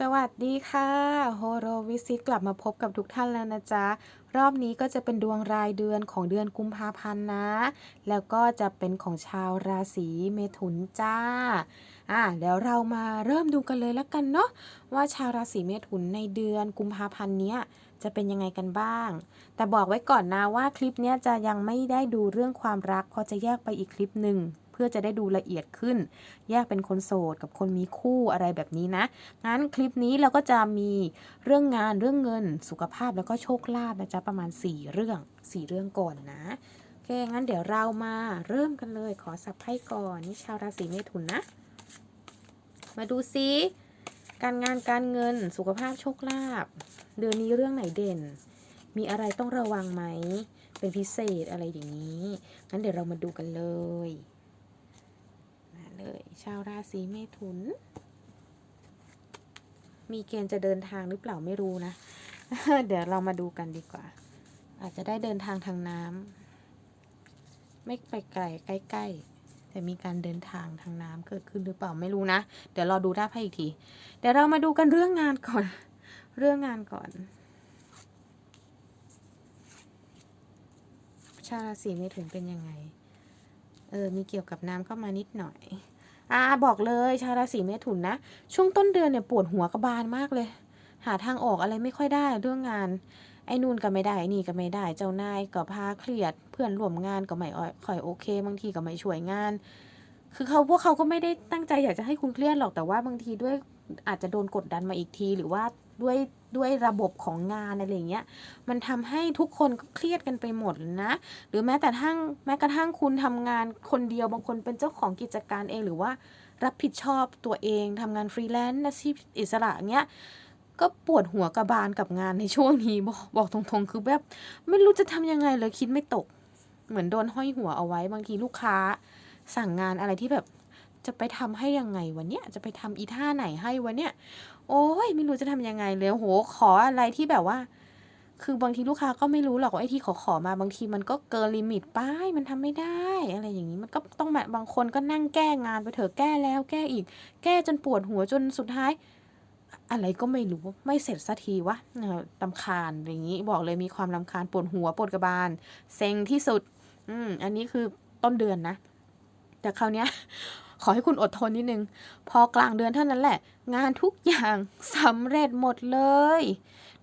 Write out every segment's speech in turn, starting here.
สวัสดีค่ะโฮโรวิซิตกลับมาพบกับทุกท่านแล้วนะจ๊ะ รอบนี้ก็จะเป็นดวงรายเดือนของเดือนกุมภาพันธ์นะ แล้วก็จะเป็นของชาวราศีเมถุนจ้าอะเดี๋ยวเรามาเริ่มดูกันเลยแล้วกันเนาะว่าชาวราศีเมถุนในเดือนกุมภาพันธ์เนี้ยจะเป็นยังไงกันบ้าง แต่บอกไว้ก่อนนะว่าคลิปนี้จะยังไม่ได้ดูเรื่องความรักเพราะจะแยกไปอีกคลิปหนึ่ง พื่อจะได้ดูละเอียดขึ้น แยกเป็นคนโสดกับคนมีคู่อะไรแบบนี้นะ งั้นคลิปนี้เราก็จะมีเรื่องงานเรื่องเงิน สุขภาพแล้วก็โชคลาภนะจ๊ะประมาณ 4 เรื่อง 4 เรื่องก่อนนะโอเคงั้นเดี๋ยวเรามาเริ่มกันเลย ขอสับไพ่ก่อนนี่ชาวราศีเมถุนนะ มาดูซิการงานการเงินสุขภาพโชคลาภเดือนนี้เรื่องไหนเด่น มีอะไรต้องระวังไหม เป็นพิเศษอะไรอย่างนี้งั้นเดี๋ยวเรามาดูกันเลย เลย ชาวราศีเมถุน มีเกณฑ์จะเดินทางหรือเปล่าไม่รู้นะ เดี๋ยวเรามาดูกันดีกว่า อาจจะได้เดินทางทางน้ำไม่ไปไกลใกล้ๆแต่มีการเดินทางทางน้ำเกิดขึ้นหรือเปล่าไม่รู้นะ เดี๋ยวรอดูได้าไพ่อีกที เดี๋ยวเรามาดูกันเรื่องงานก่อน เรื่องงานก่อน ชาวราศีเมถุนเป็นยังไง ออมีเกี่ยวกับน้ำเข้ามานิดหน่อยอ่าบอกเลยชาวราศีเมถุนนะ ช่วงต้นเดือนเนี่ยปวดหัวกระบาลมากเลย หาทางออกอะไรไม่ค่อยได้เรื่องงาน ไอ้นู่นก็ไม่ได้ไอ้นี่ก็ไม่ได้เจ้านายก็พาเครียด เพื่อนร่วมงานก็ไม่ค่อยโอเค บางทีก็ไม่ช่วยงาน คือเขาพวกเขาก็ไม่ได้ตั้งใจอยากจะให้คุณเครียดหรอกแต่ว่าบางทีด้วย อาจจะโดนกดดันมาอีกที หรือว่าด้วยด้วยระบบของงานอะไรเงี้ย มันทำให้ทุกคนก็เครียดกันไปหมดนะ หรือแม้แต่ทั้งแม้กระทั่งคุณทำงานคนเดียวบางคนเป็นเจ้าของกิจการเองหรือว่ารับผิดชอบตัวเองทำงานฟรีแลนซ์อาชีพอิสระเงี้ยก็ปวดหัวกระบาลกับงานในช่วงนี้บอกบอกตรงๆ คือแบบไม่รู้จะทำยังไงเลยคิดไม่ตก เหมือนโดนห้อยหัวเอาไว้บางทีลูกค้า สั่งงานอะไรที่แบบ จะไปทำให้ยังไงวันเนี้ยจะไปทำอีท่าไหนให้วันเนี้ยโอ้ยไม่รู้จะทำยังไงเลยโหขออะไรที่แบบว่า คือบางทีลูกค้าก็ไม่รู้หรอกว่าไอ้ที่ขอขอมาบางทีมันก็เกินลิมิตไปมันทำไม่ได้ อะไรอย่างนี้มันก็ต้องแบบบางคนก็นั่งแก้งานไปเถอะแก้แล้วแก้อีก แก้จนปวดหัวจนสุดท้ายอะไรก็ไม่รู้ไม่เสร็จสักทีวะเออลำคาญอย่างนี้บอกเลยมีความลำคาญปวดหัวปวดกระบาลเซ็งที่สุด อืมอันนี้คือต้นเดือนนะ แต่คราวเนี้ย ขอให้คุณอดทนนิดนึง พอกลางเดือนเท่านั้นแหละ งานทุกอย่างสำเร็จหมดเลย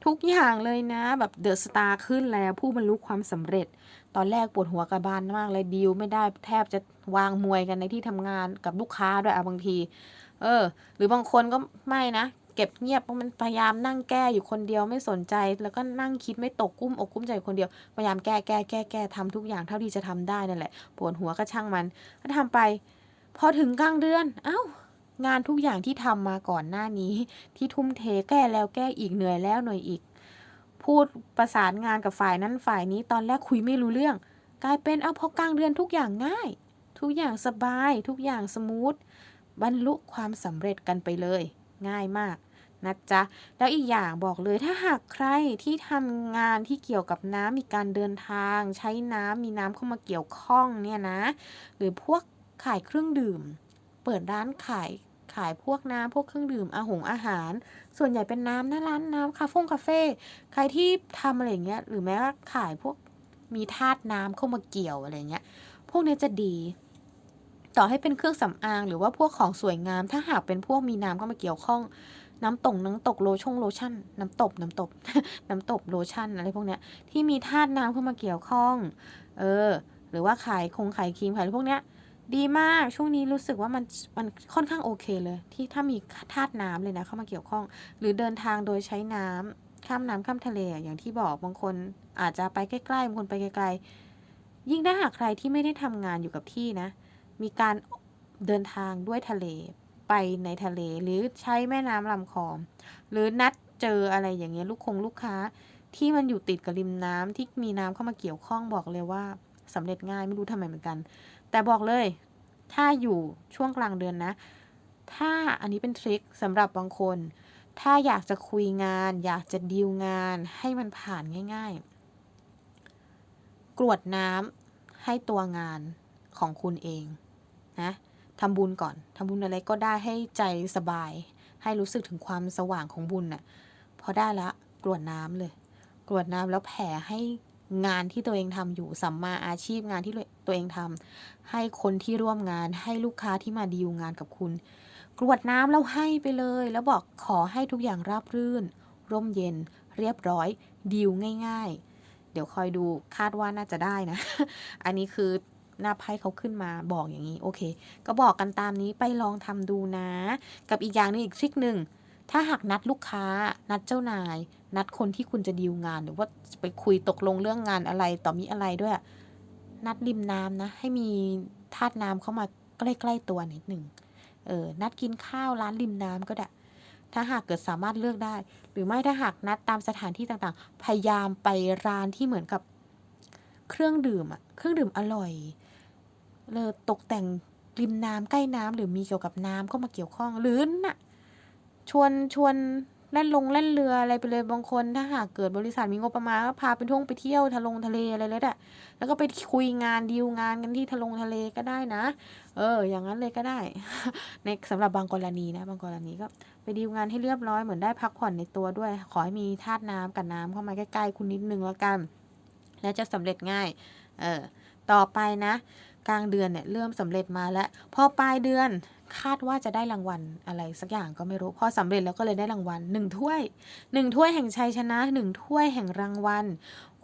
ทุกอย่างเลยนะ แบบเดอะสตาร์ขึ้นแล้วผู้บรรลุความสำเร็จ ตอนแรกปวดหัวกระบาลมากเลยดีลไม่ได้แทบจะวางมวยกันในที่ทำงานกับลูกค้าด้วยอะบางที เออ หรือบางคนก็ไม่นะเก็บเงียบเพราะมันพยายามนั่งแก้อยู่คนเดียวไม่สนใจ แล้วก็นั่งคิดไม่ตกกุ้มอกกุ้มใจอยู่คนเดียวพยายามแก้แก้แก้แก้ทำทุกอย่างเท่าที่จะทำได้นั่นแหละปวดหัวก็ช่างมันก็ทำไป พอถึงกลางเดือนเอ้างานทุกอย่างที่ทำมาก่อนหน้านี้ ที่ทุ่มเทแก้แล้วแก้อีกเหนื่อยแล้วเหนื่อยอีก พูดประสานงานกับฝ่ายนั้นฝ่ายนี้ตอนแรกคุยไม่รู้เรื่อง กลายเป็นเอาพอกลางเดือนทุกอย่างง่าย ทุกอย่างสบาย ทุกอย่างสมูทบรรลุความสำเร็จกันไปเลย ง่ายมากนะจ๊ะ แล้วอีกอย่างบอกเลยถ้าหากใครที่ทำงานที่เกี่ยวกับน้ำมีการเดินทาง ใช้น้ำมีน้ำเข้ามาเกี่ยวข้องเนี่ยนะ หรือพวก ขายเครื่องดื่ม เปิดร้านขายขายพวกน้ำพวกเครื่องดื่มอาหงอาหาร ส่วนใหญ่เป็นน้ำหน้าร้านน้ำคาเฟ่คาเฟ่ใครที่ทำอะไรเงี้ยหรือแม้ว่าขายพวกมีธาตุน้ำเข้ามาเกี่ยวอะไรเงี้ย พวกเนี้ยจะดี ต่อให้เป็นเครื่องสำอางหรือว่าพวกของสวยงาม ถ้าหากเป็นพวกมีน้ำเข้ามาเกี่ยวข้อง น้ำตกน้ำตกโลชั่นโลชั่น น้ำตบน้ำตบน้ำตบโลชั่นอะไรพวกเนี้ยที่มีธาตุน้ำเข้ามาเกี่ยวข้อง เออ หรือว่าขายคงขายครีมขายพวกเนี้ย ดีมากช่วงนี้รู้สึกว่ามันมันค่อนข้างโอเคเลย ที่ถ้ามีธาตุน้ำเลยนะเข้ามาเกี่ยวข้อง หรือเดินทางโดยใช้น้ำข้ามน้ำข้ามทะเลอย่างที่บอกบางคนอาจจะไปใกล้ๆบางคนไปไกลๆยิ่งถ้าหากใครที่ไม่ได้ทำงานอยู่กับที่นะ มีการเดินทางด้วยทะเลไปในทะเลหรือใช้แม่น้ำลำคลองหรือนัดเจออะไรอย่างเงี้ยลูกคงลูกค้า ที่มันอยู่ติดกับริมน้ำที่มีน้ำเข้ามาเกี่ยวข้องบอกเลยว่าสำเร็จง่ายไม่รู้ทำไมเหมือนกัน แต่บอกเลย ถ้าอยู่ช่วงกลางเดือนนะ ถ้าอันนี้เป็นทริคสำหรับบางคน ถ้าอยากจะคุยงาน อยากจะดีลงานให้มันผ่านง่าย ๆ กรวดน้ำให้ตัวงานของคุณเองนะทำบุญก่อนทำบุญอะไรก็ได้ให้ใจสบาย ให้รู้สึกถึงความสว่างของบุญน่ะพอได้ละกรวดน้ำเลย กรวดน้ำแล้วแผ่ให้งานที่ตัวเองทำอยู่สัมมาอาชีพงานที่ตัวเองทำ ให้คนที่ร่วมงานให้ลูกค้าที่มาดีลงานกับคุณ กรวดน้ำแล้วให้ไปเลย แล้วบอกขอให้ทุกอย่างราบรื่น ร่มเย็น เรียบร้อยดีลง่าย ๆ เดี๋ยวคอยดูคาดว่าน่าจะได้นะ อันนี้คือหน้าไพ่เขาขึ้นมาบอกอย่างนี้ โอเค ก็บอกกันตามนี้ไปลองทำดูนะ กับอีกอย่างนึงอีกทริคหนึ่งถ้าหากนัดลูกค้า นัดเจ้านาย นัดคนที่คุณจะดีลงาน หรือว่าไปคุยตกลงเรื่องงานอะไรต่อมีอะไรด้วย นัดริมน้ำนะ ให้มีธาตุน้ำเข้ามาใกล้ๆตัวนิดหนึ่งเออนัดกินข้าวร้านริมน้ำก็ได้ ถ้าหากเกิดสามารถเลือกได้ หรือไม่ถ้าหากนัดตามสถานที่ต่างๆ พยายามไปร้านที่เหมือนกับเครื่องดื่มอะเครื่องดื่มอร่อยเลยตกแต่งริมน้ำใกล้น้ำหรือมีเกี่ยวกับน้ำเข้ามาเกี่ยวข้องหรือน่ะชวนชวน เล่นลงเล่นเรืออะไรไปเลยบางคนถ้าหากเกิดบริษัทมีงบประมาณก็พาไปท่องไปเที่ยวทะลงทะเลอะไรเลยอะแล้วก็ไปคุยงานดีลงานกันที่ทะลงทะเลก็ได้นะ เออ อย่างนั้นเลยก็ได้ ในสำหรับบางกรณีนะบางกรณีก็ไปดีลงานให้เรียบร้อยเหมือนได้พักผ่อนในตัวด้วย ขอให้มีธาตุน้ำกับน้ำเข้ามาใกล้ๆคุณนิดนึงแล้วกัน แล้วจะสำเร็จง่าย เออ ต่อไปนะ กลางเดือนเนี่ยเริ่มสำเร็จมาแล้ว พอปลายเดือน คาดว่าจะได้รางวัลอะไรสักอย่างก็ไม่รู้ พอสำเร็จแล้วก็เลยได้รางวัลหนึ่งถ้วยหนึ่งถ้วยแห่งชัยชนะหนึ่งถ้วยแห่งรางวัล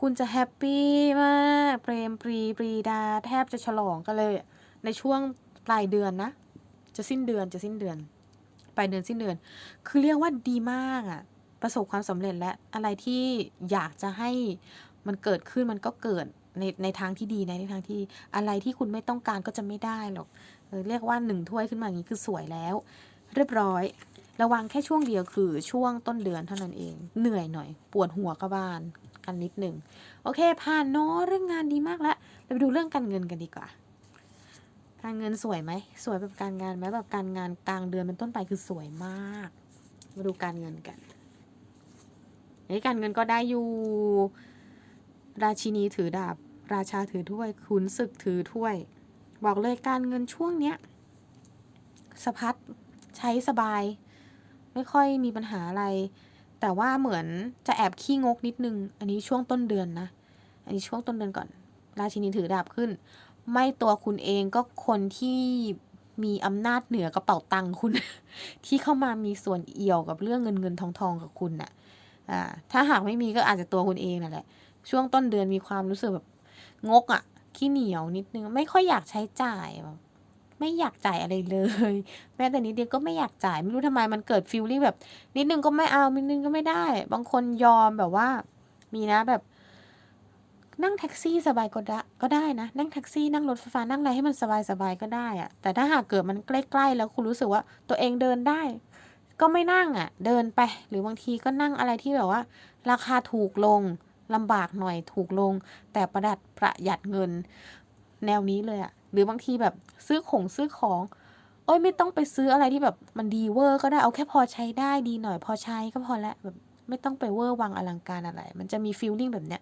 คุณจะแฮปปี้มากเปรมปรีปรีดา แทบจะฉลองกันเลย ในช่วงปลายเดือนนะ จะสิ้นเดือนจะสิ้นเดือนปลายเดือนสิ้นเดือน คือเรียกว่าดีมากอะประสบความสำเร็จและอะไรที่อยากจะให้มันเกิดขึ้นมันก็เกิดในในทางที่ดีนในทางที่อะไรที่คุณไม่ต้องการก็จะไม่ได้หรอก เออเรียกว่าหนึ่งถ้วยขึ้นมาอย่างนี้คือสวยแล้ว เรียบร้อย ระวังแค่ช่วงเดียวคือช่วงต้นเดือนเท่านั้นเอง เหนื่อยหน่อย ปวดหัวกระบาลกันนิดหนึ่งโอเค ผ่านเนาะเรื่องงานดีมากแล้วเราไปดูเรื่องการเงินกันดีกว่า การเงินสวยไหมสวยแบบการงานไหมแบบการงานกลางเดือนเป็นต้นไปคือสวยมาก มาดูการเงินกันในการเงินก็ได้อยู่ ราชินีถือดาบ ราชาถือถ้วยขุนศึกถือถ้วย บอกเลยการเงินช่วงเนี้ยสะพัดใช้สบาย ไม่ค่อยมีปัญหาอะไร แต่ว่าเหมือนจะแอบขี้งกนิดนึง อันนี้ช่วงต้นเดือนนะ อันนี้ช่วงต้นเดือนก่อน ราชินีถือดาบขึ้น ไม่ตัวคุณเองก็คนที่มีอำนาจเหนือกระเป๋าตังค์คุณ ที่เข้ามามีส่วนเอี่ยวกับเรื่องเงินเงินทองทองกับคุณน่ะ อ่า ถ้าหากไม่มีก็อาจจะตัวคุณเองนั่นแหละ ช่วงต้นเดือนมีความรู้สึกแบบงกอะ่ะ ขี้เหนียวนิดนึง ไม่ค่อยอยากใช้จ่ายแบบไม่อยากจ่ายอะไรเลย แม้แต่นิดเดียวก็ไม่อยากจ่าย ไม่รู้ทำไมมันเกิดฟีลลิ่งแบบ นิดนึงก็ไม่เอานิดนึงก็ไม่ได้ บางคนยอมแบบว่า มีนะแบบ นั่งแท็กซี่สบายก็ได้ก็ได้นะ นั่งแท็กซี่นั่งรถไฟฟ้านั่งอะไรให้มันสบายสบายๆก็ได้อะแต่ถ้าหากเกิดมันใกล้ๆแล้วคุณรู้สึกว่าตัวเองเดินได้ ก็ไม่นั่งอะ่ะ เดินไป หรือบางทีก็นั่งอะไรที่แบบว่า ราคาถูกลง ลำบากหน่อยถูกลง แต่ประหยัดประหยัดเงิน แนวนี้เลยอะหรือบางทีแบบซื้อของซื้อของโอ้ยไม่ต้องไปซื้ออะไรที่แบบมันดีเวอร์ก็ได้เอาแค่พอใช้ได้ดีหน่อยพอใช้ก็พอละแบบไม่ต้องไปเวอร์วังอลังการอะไร มันจะมีฟีลลิ่งแบบเนี้ย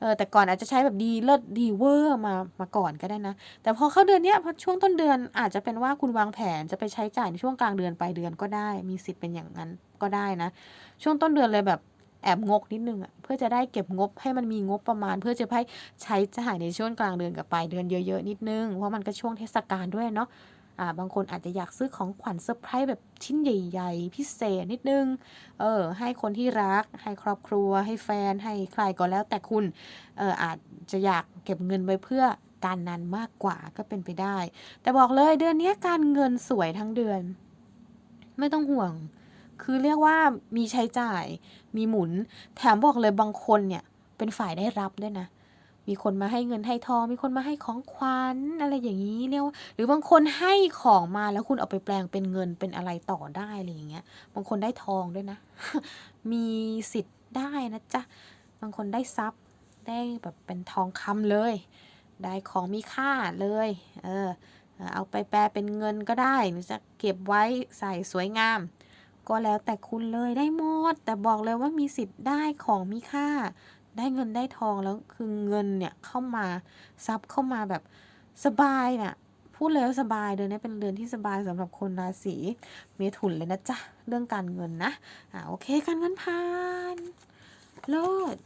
เออแต่ก่อนอาจจะใช้แบบดีเลิศดีเวอร์มามาก่อนก็ได้นะ แต่พอเข้าเดือนเนี้ยพอช่วงต้นเดือนอาจจะเป็นว่าคุณวางแผนจะไปใช้จ่ายในช่วงกลางเดือนปลายเดือนก็ได้ มีสิทธิ์เป็นอย่างนั้นก็ได้นะ ช่วงต้นเดือนเลยแบบ แอบงกนิดนึงอะเพื่อจะได้เก็บงบให้มันมีงบประมาณ เพื่อจะให้ใช้จ่ายในช่วงกลางเดือนกับปลายเดือนเยอะๆนิดนึง เพราะมันก็ช่วงเทศกาลด้วยเนาะอ่าบางคนอาจจะอยากซื้อของขวัญเซอร์ไพรส์แบบชิ้นใหญ่ ๆ พิเศษนิดนึง เออ ให้คนที่รัก ให้ครอบครัว ให้แฟน ให้ใครก็แล้วแต่คุณ เอออาจจะอยากเก็บเงินไว้เพื่อการนั้นมากกว่าก็เป็นไปได้ แต่บอกเลยเดือนนี้การเงินสวยทั้งเดือน ไม่ต้องห่วง คือเรียกว่ามีใช้จ่ายมีหมุน แถมบอกเลยบางคนเนี่ย เป็นฝ่ายได้รับด้วยนะ มีคนมาให้เงินให้ทอง มีคนมาให้ของขวัญอะไรอย่างนี้เรียกว่า หรือบางคนให้ของมาแล้วคุณเอาไปแปลงเป็นเงินเป็นอะไรต่อได้อะไรอย่างเงี้ย บางคนได้ทองด้วยนะ มีสิทธิ์ได้นะจ๊ะ บางคนได้ทรัพย์ได้แบบเป็นทองคำเลย ได้ของมีค่าเลย เออ เอาไปแปลเป็นเงินก็ได้หรือจะเก็บไว้ใส่สวยงาม ก็แล้วแต่คุณเลยได้หมด แต่บอกเลยว่ามีสิทธิ์ได้ของมีค่า ได้เงินได้ทองแล้วคือเงินเนี่ยเข้ามาซับเข้ามาแบบสบายน่ะพูดแล้วสบายเดือนนี้เป็นเดือนที่สบายสำหรับคนราศีเมถุนเลยนะจ๊ะ เรื่องการเงินนะอ่าโอเคการเงินผ่านโลด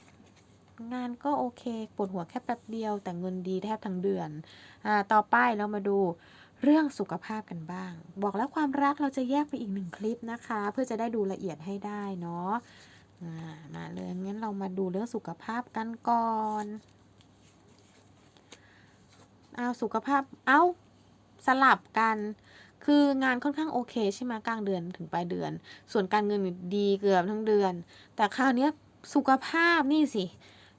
งานก็โอเคปวดหัวแค่แป๊บเดียวแต่เงินดีแทบทั้งเดือนอ่าต่อไปเรามาดู เรื่องสุขภาพกันบ้าง บอกแล้วความรักเราจะแยกไปอีกหนึ่งคลิปนะคะ เพื่อจะได้ดูละเอียดให้ได้เนาะมาเลยงั้นเรามาดูเรื่องสุขภาพกันก่อนเอาสุขภาพเอาสลับกัน คืองานค่อนข้างโอเคใช่ไหมกลางเดือนถึงปลายเดือน ส่วนการเงินดีเกือบทั้งเดือน แต่คราวนี้สุขภาพนี่สิ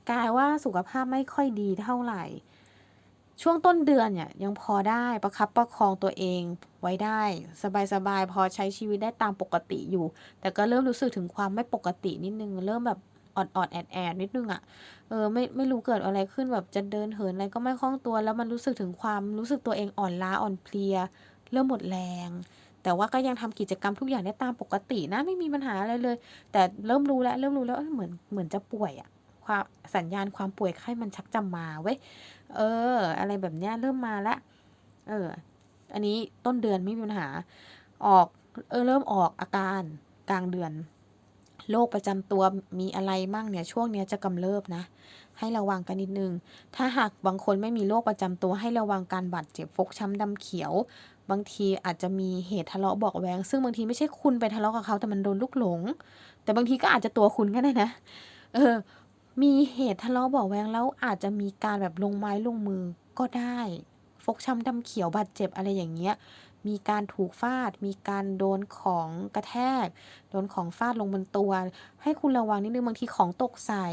กลายว่าสุขภาพไม่ค่อยดีเท่าไหร่ ช่วงต้นเดือนเนี่ยยังพอได้ประคับประคองตัวเองไว้ได้ สบายๆพอใช้ชีวิตได้ตามปกติอยู่ แต่ก็เริ่มรู้สึกถึงความไม่ปกตินิดนึง เริ่มแบบออดออดๆแอดแอดๆนิดนึงอะ่ะเออไม่ไม่รู้เกิดอะไรขึ้นแบบจะเดินเหินอะไรก็ไม่คล่องตัว แล้วมันรู้สึกถึงความรู้สึกตัวเองอ่อนล้าอ่อนเพลีย เริ่มหมดแรง แต่ว่าก็ยังทำกิจกรรมทุกอย่างได้ตามปกตินะไม่มีปัญหาอะไรเลย แต่เริ่มรู้แล้วเริ่มรู้แล้วเหมือนเหมือนจะป่วยอะ ความสัญญาณความป่วยไข้มันชักจะมาเว้ย เออ อะไรแบบเนี้ยเริ่มมาล้วเออ อันนี้ต้นเดือนไม่มีปัญหา ออก เออเริ่มออกอาการกลางเดือน โรคประจำตัวมีอะไรมั่งเนี่ยช่วงเนี้ยจะกำเริบนะ ให้ระวังกันนิดนึง ถ้าหากบางคนไม่มีโรคประจำตัวให้ระวังการบาดเจ็บฟกช้ำดำเขียว บางทีอาจจะมีเหตุทะเลาะเบอกแวงซึ่งบางทีไม่ใช่คุณไปทะเลาะกับเขาแต่มันโดนลูกหลง แต่บางทีก็อาจจะตัวคุณก็ได้นะ เออ มีเหตุทะเลาะเบอกแวงแล้วอาจจะมีการแบบลงไม้ลงมือก็ได้ ฟกช้ำดำเขียวบาดเจ็บอะไรอย่างเงี้ย มีการถูกฟาด มีการโดนของกระแทก โดนของฟาดลงบนตัว ให้คุณระวังนิดนึงบางทีของตกใส่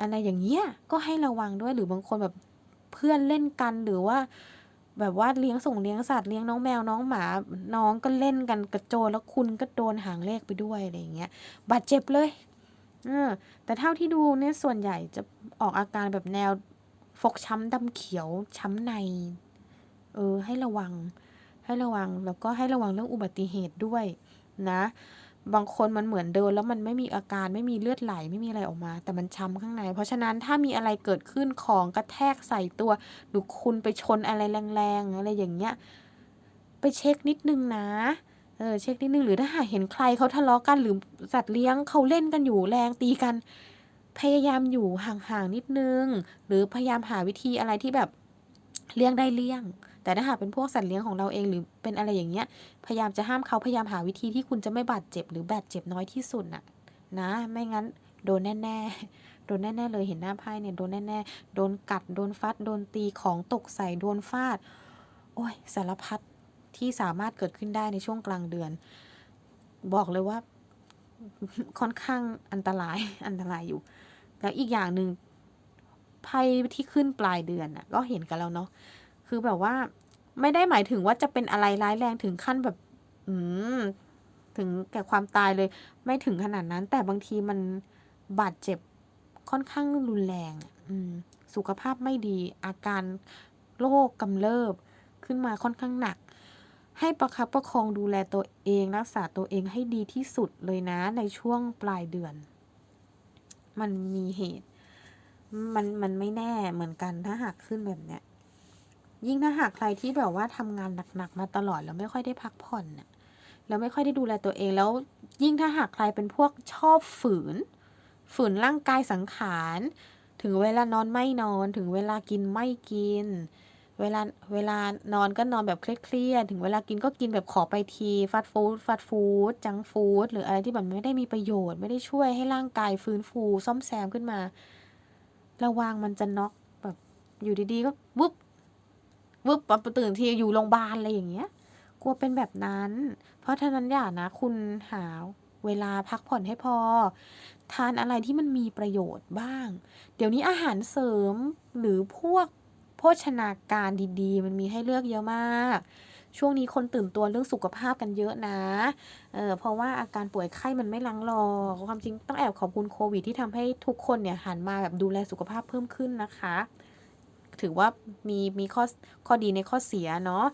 อะไรอย่างเงี้ย ก็ให้ระวังด้วยหรือบางคนแบบเพื่อนเล่นกันหรือว่าแบบว่าเลี้ยงส่งเลี้ยงสัตว์เลี้ยงน้องแมวน้องหมา น้องก็เล่นกันกระโจนแล้วคุณก็โดนหางเลขไปด้วยอะไรอย่างเงี้ยบาดเจ็บเลย เออ แต่เท่าที่ดูเนี่ยส่วนใหญ่จะออกอาการแบบแนวฟกช้ำดำเขียว ช้ำใน เออ ให้ระวัง ให้ระวังแล้วก็ให้ระวังเรื่องอุบัติเหตุด้วยนะ บางคนมันเหมือนเดินแล้วมันไม่มีอาการไม่มีเลือดไหลไม่มีอะไรออกมา แต่มันช้ำข้างใน เพราะฉะนั้นถ้ามีอะไรเกิดขึ้นของกระแทกใส่ตัว หรือคุณไปชนอะไรแรงๆอะไรอย่างเงี้ย ไปเช็คนิดนึงนะ เออเช็คนิดนึงหรือถ้าหากเห็นใครเขาทะเลาะกันหรือสัตว์เลี้ยงเขาเล่นกันอยู่แรงตีกัน พยายามอยู่ห่างๆนิดนึง หรือพยายามหาวิธีอะไรที่แบบเลี่ยงได้เลี่ยง แต่ถ้าหากเป็นพวกสัตว์เลี้ยงของเราเองหรือเป็นอะไรอย่างเงี้ย พยายามจะห้ามเขาพยายามหาวิธีที่คุณจะไม่บาดเจ็บหรือบาดเจ็บน้อยที่สุดน่ะ นะ ไม่งั้นโดนแน่ๆ โดนแน่ๆเลยเห็นหน้าไพ่เนี่ยโดนแน่ๆ โดนกัด โดนฟัด โดนตีของตกใส่ โดนฟาด โอ้ยสารพัด ที่สามารถเกิดขึ้นได้ในช่วงกลางเดือน บอกเลยว่าค่อนข้างอันตรายอันตรายอยู่ แล้วอีกอย่างหนึ่งไพ่ที่ขึ้นปลายเดือนน่ะ ก็เห็นกันแล้วเนาะคือแบบว่า ไม่ได้หมายถึงว่าจะเป็นอะไรร้ายแรงถึงขั้นแบบ อืมถึงแก่ความตายเลย ไม่ถึงขนาดนั้น แต่บางทีมันบาดเจ็บค่อนข้างรุนแรงอืม สุขภาพไม่ดี อาการโรคกำเริบขึ้นมาค่อนข้างหนัก ให้ประคับประคองดูแลตัวเองรักษาตัวเองให้ดีที่สุดเลยนะในช่วงปลายเดือน มันมีเหตุ มันมันไม่แน่เหมือนกันถ้าหากขึ้นแบบเนี้ยยิ่งถ้าหากใครที่แบบว่าทำงานหนักๆมาตลอดแล้วไม่ค่อยได้พักผ่อนน่ะแล้วไม่ค่อยได้ดูแลตัวเองแล้วยิ่งถ้าหากใครเป็นพวกชอบฝืน ฝืนร่างกายสังขาร ถึงเวลานอนไม่นอน ถึงเวลากินไม่กิน เวลาเวลานอนก็นอนแบบเครียดๆ ถึงเวลากินก็กินแบบขอไปทีฟาสต์ฟู้ดฟาสต์ฟู้ดจังฟู้ดหรืออะไรที่แบบไม่ได้มีประโยชน์ไม่ได้ช่วยให้ร่างกายฟื้นฟูซ่อมแซมขึ้นมา ระวังมันจะน็อกแบบอยู่ดีๆ ก็วึบวึบปั๊บตื่นทีอยู่โรงพยาบาลอะไรอย่างเงี้ย กลัวเป็นแบบนั้น เพราะฉะนั้นอย่านะคุณหาเวลาพักผ่อนให้พอ ทานอะไรที่มันมีประโยชน์บ้าง เดี๋ยวนี้อาหารเสริมหรือพวก โภชนาการดีๆ มันมีให้เลือกเยอะมาก ช่วงนี้คนตื่นตัวเรื่องสุขภาพกันเยอะนะเออเพราะว่าอาการป่วยไข้มันไม่ลังรอความจริงต้องแอบขอบคุณโควิดที่ทำให้ทุกคนเนี่ยหันมาแบบดูแลสุขภาพเพิ่มขึ้นนะคะถือว่ามีมีข้อข้อดีในข้อเสียเนาะ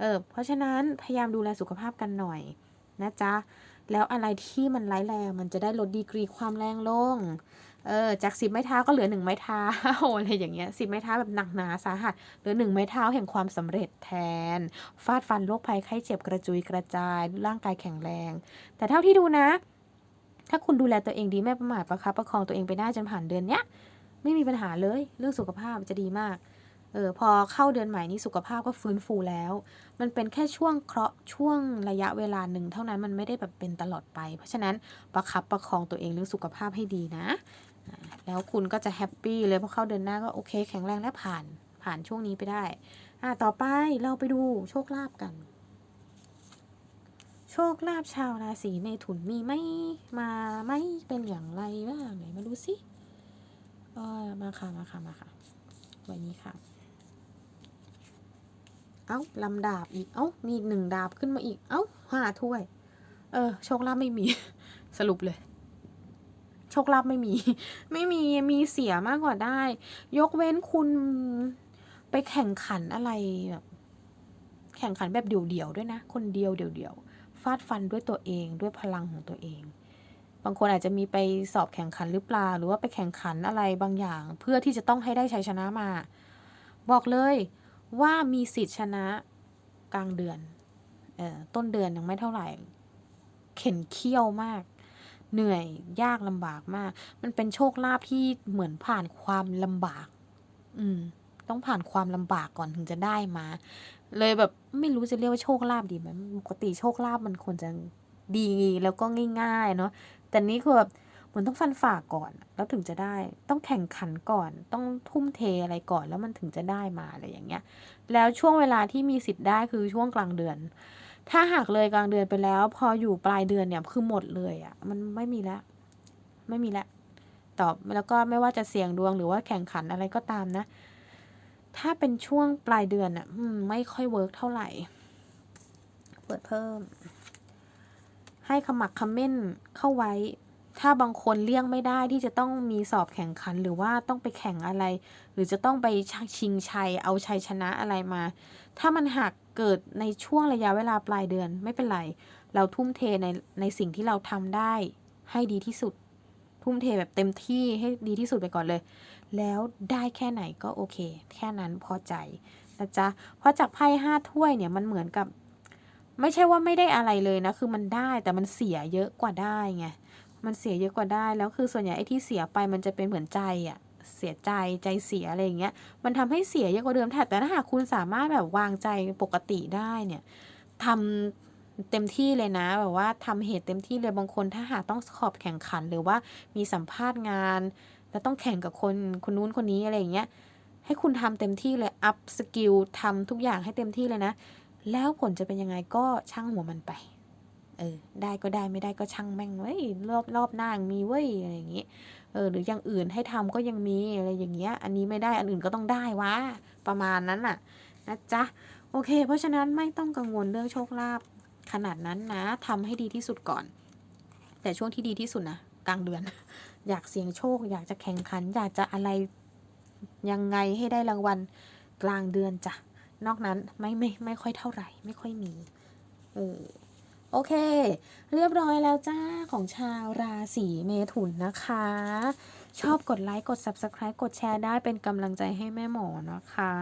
เออ เพราะฉะนั้นพยายามดูแลสุขภาพกันหน่อย นะจ๊ะ แล้วอะไรที่มันร้ายแรงมันจะได้ลดดีกรีความแรงลง เออจากสิบไม้เท้าก็เหลือหนึ่งไม้เท้าอะไรอย่างเงี้ยสิบไม้เท้าแบบหนักหนาสาหัสเหลือหนึ่งไม้เท้าแห่งความสำเร็จแทน ฟาดฟันโรคภัยไข้เจ็บกระจุยกระจาย ร่างกายแข็งแรง แต่เท่าที่ดูนะ ถ้าคุณดูแลตัวเองดีไม่ประมาทประคับประคองตัวเองไปได้จนผ่านเดือนเนี้ยไม่มีปัญหาเลยเรื่องสุขภาพจะดีมาก เออพอเข้าเดือนใหม่นี้สุขภาพก็ฟื้นฟูแล้ว มันเป็นแค่ช่วงเคราะห์ช่วงระยะเวลาหนึ่งเท่านั้นมันไม่ได้แบบเป็นตลอดไป เพราะฉะนั้นประคับประคองตัวเองเรื่องสุขภาพให้ดีนะ แล้วคุณก็จะแฮปปี้เลยพอเข้าเดือนหน้าก็โอเค แข็งแรงและผ่านผ่านช่วงนี้ไปได้อ่าต่อไปเราไปดูโชคลาภกัน โชคลาภชาวราศีเมถุนมีไหมมาไหมเป็นอย่างไรบ้างไหนมาดูสิเออมาค่ะมาค่ะมาค่ะไว้นี้ค่ะ เอ้าลำดาบอีก เอ้ามีอีกหนึ่งดาบขึ้นมาอีก เอ้าห้าถ้วย เออ โชคลาภไม่มี สรุปเลย โชคลาภไม่มี ไม่มี มีเสียมากกว่าได้ ยกเว้นคุณไปแข่งขันอะไรแบบแข่งขันแบบเดี่ยวๆด้วยนะ คนเดียวเดี่ยวๆ ฟาดฟันด้วยตัวเอง ด้วยพลังของตัวเอง บางคนอาจจะมีไปสอบแข่งขันหรือเปล่า หรือว่าไปแข่งขันอะไรบางอย่าง เพื่อที่จะต้องให้ได้ชัยชนะมา บอกเลย ว่ามีสิทธิ์ชนะกลางเดือนเอ่อต้นเดือนยังไม่เท่าไหร่ เข็นเคี่ยวมาก เหนื่อยยากลำบากมาก มันเป็นโชคลาภที่เหมือนผ่านความลำบาก อืม ต้องผ่านความลำบากก่อนถึงจะได้มา เลยแบบไม่รู้จะเรียกว่าโชคลาภดีไหมปกติโชคลาภมันควรจะดีแล้วก็ง่ายๆเนาะแต่นี้คือแบบ มือนต้องฟันฝ่าก่อน แล้วถึงจะได้ ต้องแข่งขันก่อน ต้องทุ่มเทอะไรก่อน แล้วมันถึงจะได้มาอะไรอย่างเงี้ย แล้วช่วงเวลาที่มีสิทธิ์ได้คือช่วงกลางเดือน ถ้าหากเลยกลางเดือนไปแล้ว พออยู่ปลายเดือนเนี่ยคือหมดเลยอะ่ะ มันไม่มีแล้ว ไม่มีแล้วตอบแล้วก็ไม่ว่าจะเสี่ยงดวงหรือว่าแข่งขันอะไรก็ตามนะ ถ้าเป็นช่วงปลายเดือนอะ่ะไม่ค่อยเวิร์กเท่าไหร่ เปิดเพิ่ม ให้ขมักขม้นเข้าไว้ ถ้าบางคนเลี่ยงไม่ได้ที่จะต้องมีสอบแข่งขันหรือว่าต้องไปแข่งอะไร หรือจะต้องไปชิงชัยเอาชัยชนะอะไรมา ถ้ามันหากเกิดในช่วงระยะเวลาปลายเดือนไม่เป็นไร เราทุ่มเทในในสิ่งที่เราทำได้ให้ดีที่สุด ทุ่มเทแบบเต็มที่ให้ดีที่สุดไปก่อนเลย แล้วได้แค่ไหนก็โอเค แค่นั้นพอใจนะจ๊ะเพราะจากไพ่ห้าถ้วยเนี่ยมันเหมือนกับ ไม่ใช่ว่าไม่ได้อะไรเลยนะ คือมันได้แต่มันเสียเยอะกว่าได้ไง มันเสียเยอะกว่าได้ แล้วคือส่วนใหญ่ไอ้ที่เสียไปมันจะเป็นเหมือนใจอะเสียใจใจเสียอะไรอย่างเงี้ย มันทำให้เสียเยอะกว่าเดิมแต่ถ้าหากคุณสามารถแบบวางใจปกติได้เนี่ยทำเต็มที่เลยนะแบบว่าทำเหตุเต็มที่เลยบางคนถ้าหากต้องสอบแข่งขันหรือว่ามีสัมภาษณ์งาน แล้วต้องแข่งกับคนคนนู้นคนนี้อะไรอย่างเงี้ยให้คุณทำเต็มที่เลยอัพสกิลทำทุกอย่างให้เต็มที่เลยนะ แล้วผลจะเป็นยังไงก็ช่างหัวมันไป เออได้ก็ได้ไม่ได้ก็ช่างแม่งเว้ยรอบรอบหน้างมีเว้ยอะไรอย่างงี้เออหรืออย่างอื่นให้ทำก็ยังมีอะไรอย่างเงี้ย อันนี้ไม่ได้อันอื่นก็ต้องได้วะประมาณนั้นน่ะนะจ๊ะโอเค เพราะฉะนั้นไม่ต้องกังวลเรื่องโชคลาภขนาดนั้นนะทำให้ดีที่สุดก่อน แต่ช่วงที่ดีที่สุดนะกลางเดือน อยากเสี่ยงโชค อยากจะแข่งขัน อยากจะอะไรยังไงให้ได้รางวัลกลางเดือนจ้ะนอกนั้นไม่ไม่ไม่ค่อยเท่าไหร่ ไม่ค่อยมีเออ โอเค เรียบร้อยแล้วจ้าของชาวราศีเมถุนนะคะ ชอบกดไลค์กด Subscribe กดแชร์ได้เป็นกำลังใจให้แม่หมอนะคะ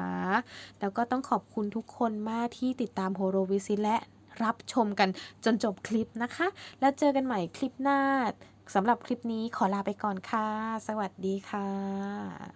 แล้วก็ต้องขอบคุณทุกคนมากที่ติดตามโฮโรวิซิและรับชมกันจนจบคลิปนะคะ แล้วเจอกันใหม่คลิปหน้าสำหรับคลิปนี้ขอลาไปก่อนค่ะ สวัสดีค่ะ